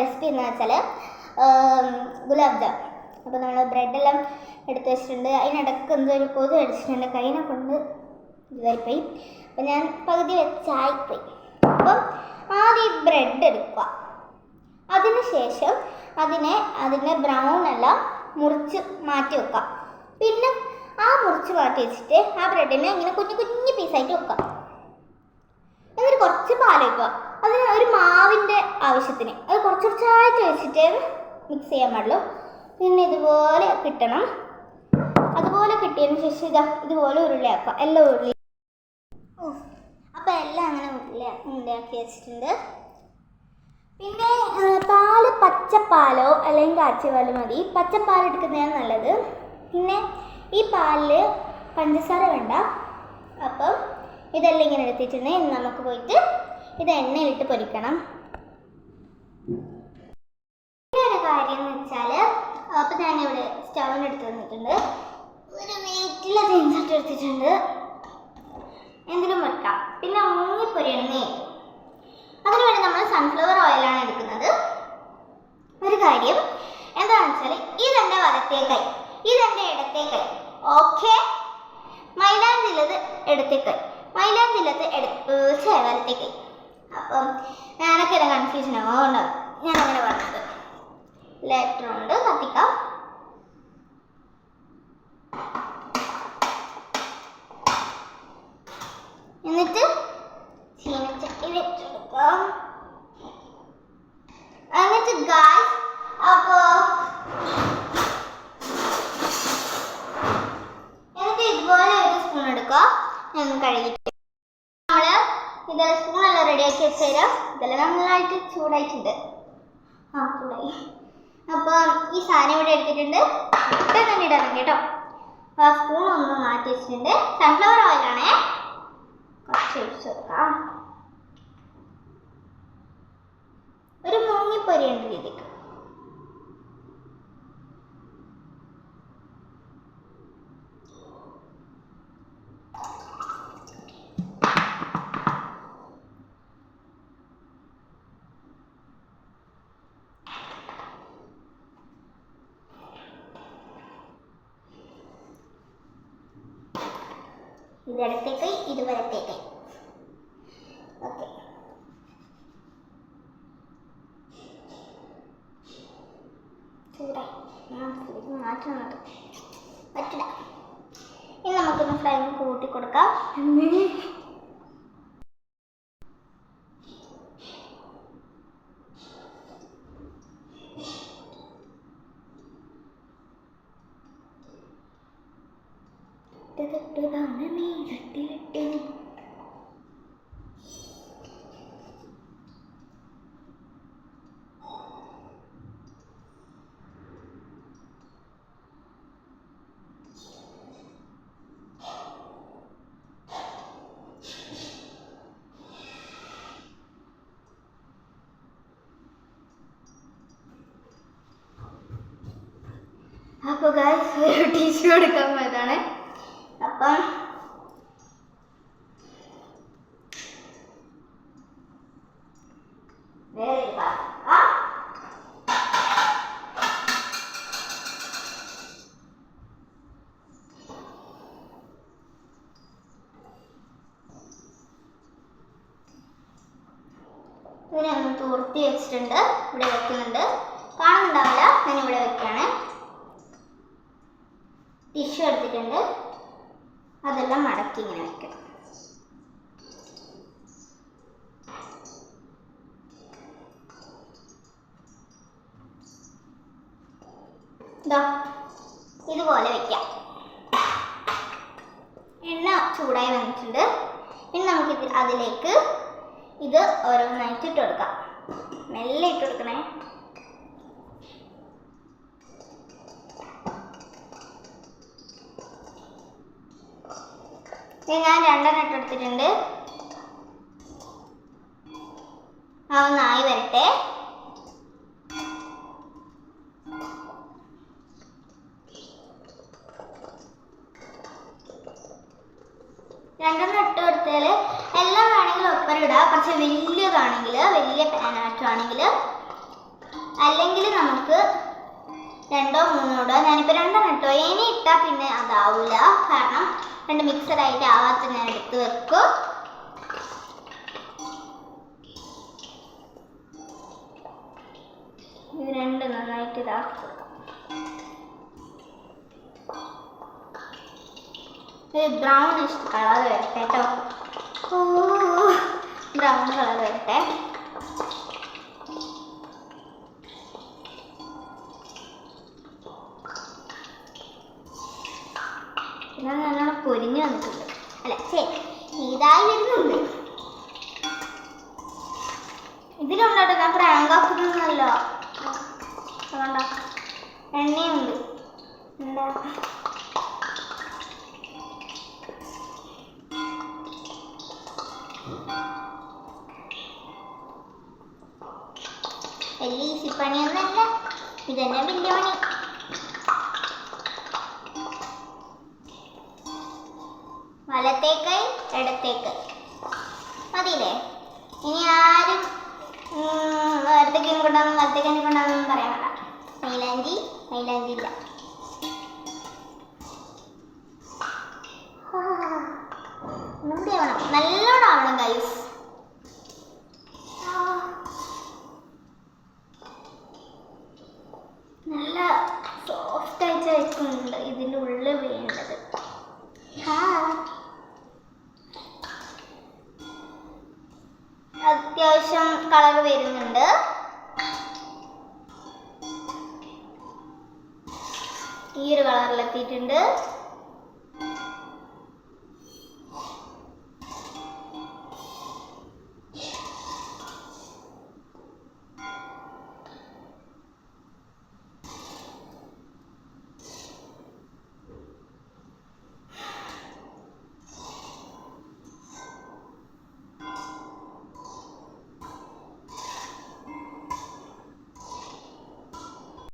Recipe എന്ന് വെച്ചാൽ gulab jam. അപ്പോൾ നമ്മൾ ബ്രെഡെല്ലാം എടുത്ത് വെച്ചിട്ടുണ്ട്. അതിനിടക്ക് എന്തോ ഒരു കൊതു അടിച്ചിട്ടുണ്ട്. കൈനെ കൊണ്ട് ഇതായിപ്പോയി. അപ്പോൾ ഞാൻ പകുതി വെച്ചായിപ്പോയി അപ്പം ആദ്യം ബ്രെഡ് എടുക്കുക. അതിനുശേഷം അതിനെ അതിന്റെ ബ്രൗൺ അല്ല മുറിച്ച് മാറ്റി വെക്കുക. പിന്നെ ആ മുറിച്ച് മാറ്റി വെച്ചിട്ട് ആ ബ്രെഡിനെ ഇങ്ങനെ കുഞ്ഞു കുഞ്ഞു പീസായിട്ട് വെക്കുക. എന്നിട്ട് കുറച്ച് പാൽ അതിന് ഒരു മാവിന്റെ ആവശ്യത്തിന്. അത് കുറച്ച് കുറച്ചായിട്ട് വെച്ചിട്ട് മിക്സ് ചെയ്യാൻ പാടുള്ളൂ. പിന്നെ ഇതുപോലെ കിട്ടണം. അതുപോലെ കിട്ടിയതിന് ശേഷം ഇതാ ഇതുപോലെ ഉരുളയാക്കുക എല്ലാം ഉരുളി ഓ അപ്പോൾ എല്ലാം അങ്ങനെ ഉരുള ഉരുളയാക്കി വെച്ചിട്ടുണ്ട്. പിന്നെ പാൽ പച്ചപ്പാലോ അല്ലെങ്കിൽ കാച്ചിപാലോ മതി. പച്ചപ്പാൽ എടുക്കുന്നതാണ് നല്ലത്. പിന്നെ ഈ പാലിൽ പഞ്ചസാര വേണ്ട. അപ്പം ഇതെല്ലാം ഇങ്ങനെ എടുത്തിട്ടുണ്ടെങ്കിൽ നമുക്ക് പോയിട്ട് ഇത് എണ്ണയിലിട്ട് പൊരിക്കണം. പിന്നെ ഒരു കാര്യം എന്ന് വെച്ചാൽ അപ്പം ഞാനിവിടെ സ്റ്റൗവിന്റെ എടുത്ത് വന്നിട്ടുണ്ട് ഒരു വെയിറ്റുള്ള ചെയിൻസട്ട് എടുത്തിട്ടുണ്ട്. എന്തിനും വെക്കാം. പിന്നെ മുങ്ങിപ്പൊരി എണ്ണയും അതിനുവേണ്ടി നമ്മൾ സൺഫ്ലവർ ഓയിലാണ് എടുക്കുന്നത്. ഒരു കാര്യം എന്താണെന്ന് വെച്ചാൽ ഇതെന്റെ വലത്തേ കൈ. ഇതെന്റെ ഇടത്തേ കൈ. ഓക്കെ മൈലാഞ്ചിലത് ഇടത്തേ കൈ. മൈലാഞ്ചിലത് എടുത്ത് വലത്തേ കൈ. അപ്പം ഞാനൊക്കെ ഇത് കൺഫ്യൂഷൻ ആവുകൊണ്ട് ഞാൻ അങ്ങനെ പറഞ്ഞത്. ലെറ്റർ ഉണ്ട് കത്തിക്കാം എന്നിട്ട് ചീനച്ചട്ടി വെച്ചെടുക്കാം എന്നിട്ട് ഗായ്സ് അപ്പോ എന്നിട്ട് ഇതുപോലെ ഒരു സ്പൂൺ എടുക്കുക ഞാൻ കഴുകിട്ട് നമ്മൾ ഇത് വെച്ചുതരാം ഇതെല്ലാം നന്നായിട്ട് ചൂടായിട്ടുണ്ട്. ആ ചൂടായി. അപ്പം ഈ സാധനം ഇവിടെ എടുത്തിട്ടുണ്ട്. ഇട്ട് തന്നെ ഇടാൻ കേട്ടോ. അപ്പോൾ ആ സ്പൂൺ ഒന്ന് മാറ്റി വെച്ചിട്ടുണ്ട്. സൺഫ്ലവർ ഓയിലാണേ കുറച്ച് ഒഴിച്ച് കൊടുക്കാം. ഒരു മുങ്ങിപ്പൊരിയേണ്ട രീതിക്ക്. ഇത് കൈ ഓക്കെ. ചൂടായി. ആ, ഇത് മാറ്റണം പറ്റില്ല. ഇനി നമുക്കൊന്ന് ഫ്ലെയിം കൂട്ടി കൊടുക്കാം. അപ്പോൾ ഗായ്സ് ഒരു ടിഷ്യൂ എടുക്കാൻ പോയതാണ് അപ്പം വേറെ ഒരു പാത്രം. ആ. ഇതിനെ ഒന്ന് തൂർത്തി വെച്ചിട്ടുണ്ട്. ഇവിടെ വെക്കുന്നുണ്ട്. കാണുന്നുണ്ടാവില്ല ഞാൻ ഇവിടെ വെക്കുകയാണ് ടിഷ്യൂ എടുത്തിട്ടുണ്ട്. അതെല്ലാം മടക്കി ഇങ്ങനെ വെക്കണം. ഇതാ ഇതുപോലെ വെക്കാം. എണ്ണ ചൂടായി വന്നിട്ടുണ്ട്. ഇനി നമുക്ക് അതിലേക്ക് ഇത് ഓരോന്നായിട്ട് ഇട്ട് കൊടുക്കാം. മെല്ലെ ഇട്ട് കൊടുക്കണേ ഞാൻ രണ്ടെണ്ണം ഇട്ടെടുത്തിട്ടുണ്ട് ആ ഒന്നായി വരട്ടെ. പക്ഷെ വലിയതാണെങ്കിൽ ആണെങ്കിൽ വലിയ പാൻ ആക്കുകയാണെങ്കിൽ അല്ലെങ്കിൽ നമുക്ക് രണ്ടോ മൂന്നോ ഇടുക ഞാനിപ്പോൾ രണ്ടെണ്ണം ഇട്ടോ. ഇനി ഇട്ടാൽ പിന്നെ അതാവില്ല കാരണം രണ്ട് മിക്സഡായിട്ട് ആവാത്ത ഞാൻ എടുത്ത് വെക്കും. ഇത് രണ്ട് നന്നായിട്ട് ഇതാക്കി. കൊടുക്കാം ഒരു കളർ വരട്ടെ കേട്ടോ ബ്രൗൺ കളർ വരട്ടെ പിന്നെ നല്ലോണം പൊരിഞ്ഞു വന്നിട്ടുണ്ട്. അല്ല? ശരി. ഇതായി വരുന്നുണ്ട്. വലിയ ഈസി പണിയൊന്നല്ല ഇതന്നെ വലിയ പണി വലത്തേക്ക് ഇടത്തേക്ക്. മതിയില്ലേ? ഇനി ആരും ഉം, ഇടത്തേക്കും കൊണ്ടാന്നും വലത്തേക്കും കൊണ്ടാന്നും പറയാൻ വേണ്ട. മൈലാഞ്ചി മൈലാഞ്ചി ഇല്ല. ആവണം. നല്ലോണം ആവണം ഗൈസ് കളർ വരുന്നുണ്ട്. ഈ ഒരു കളറിലെത്തിയിട്ടുണ്ട്.